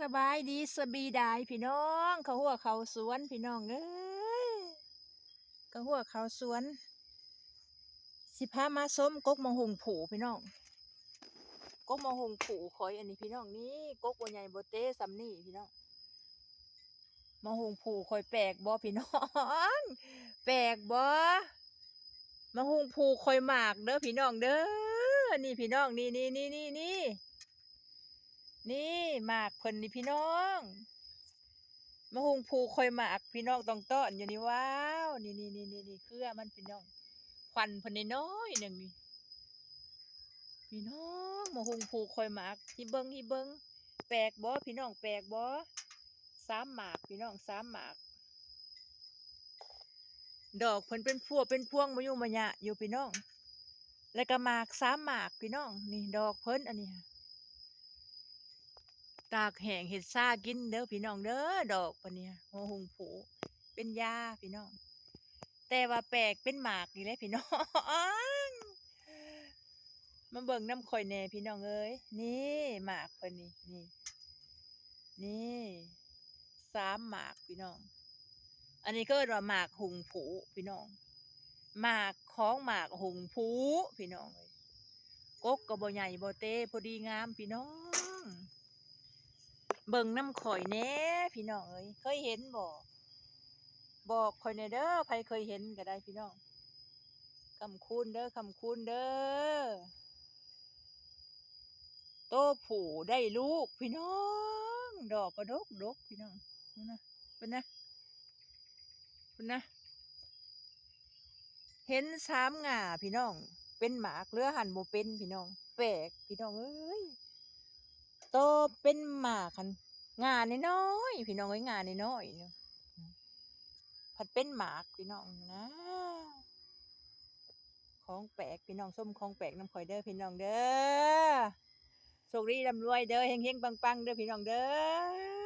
สบายดีสบีดายพี่น้องเขาหัวเขาสวนพี่น้องเอ้ยเขาหัวเขาสวน สิพามาส้มกกมะฮงผูพี่น้องกกมะฮงผูคอยอันนี้พี่น้องนี่กกบัวใหญ่โบเต้ซัมนี่พี่น้องมะฮงผูคอยแปลกบ่พี่น้องแปลกบ่มะฮงผูคอยหมากเด้อพี่น้องเด้อนี่พี่น้องนี่นี่นี่นี่นี่ นี่หมากเพิ่นนี่พี่น้องมะฮุงผูคอยหมากพี่น้องต้องต้อนอยู่นี่ว้าวนี่นี่นี่นี่นี่เครือมันพี่น้อง ควันเพิ่นน้อยหนึ่งนี่พี่น้องมะฮุงผูคอยหมากฮิเบิงฮิเบิงแปลกบ่พี่น้องแปลกบ่สามหมากพี่น้องสามหมาก ดอกเพิ่นเป็นพวงเป็นพวงมาอยู่มายะอยู่พี่น้อง แล้วก็หมากสามหมากพี่น้อง นี่ดอกเพิ่นอันนี้ค่ะ ตากแห้งเห็ดซากินเด้อพี่น้องเด้อดอกปะเนี่ยหัวหงผูเป็นยาพี่น้อง แต่ว่าแปลกเป็นหมากนี่แหละพี่น้องมาเบิ่งน้ำข่อยแน่พี่น้องเอ้ยนี่หมากเพิ่นนี่นี่นี่สามหมากพี่น้อง อันนี้ก็เรียกว่าหมากหงผูพี่น้องหมากของหมากหงผูพี่น้องเอ้ยกกก็บ่ใหญ่บ่เต้พอดีงามพี่น้อง เบิ่งน้ำข่อยแน่พี่น้องเอ้ยเคยเห็นบ่บอกข่อยแน่เด้อใครเคยเห็นก็ได้พี่น้องคำคูณเด้อคำคูณเด้อโตผูได้ลูกพี่น้อง ดอกก็ดกดกพี่น้องนี่นะเป็นนะเป็นนะ เห็นสามหง่าพี่น้อง เป็นหมากเรือหันโบเป็นพี่น้อง แปลกพี่น้องเอ้ย โตเป็นหมากคันงานน้อยพี่น้องไอ้งานน้อยเนาะผัดเป็นหมากพี่น้องนะของแปลกพี่น้องส้มของแปลกน้ำข่อยเด้อพี่น้องเด้อโชคดีร่ำรวยเด้อเฮงเฮงปังปังเด้อพี่น้องเด้อ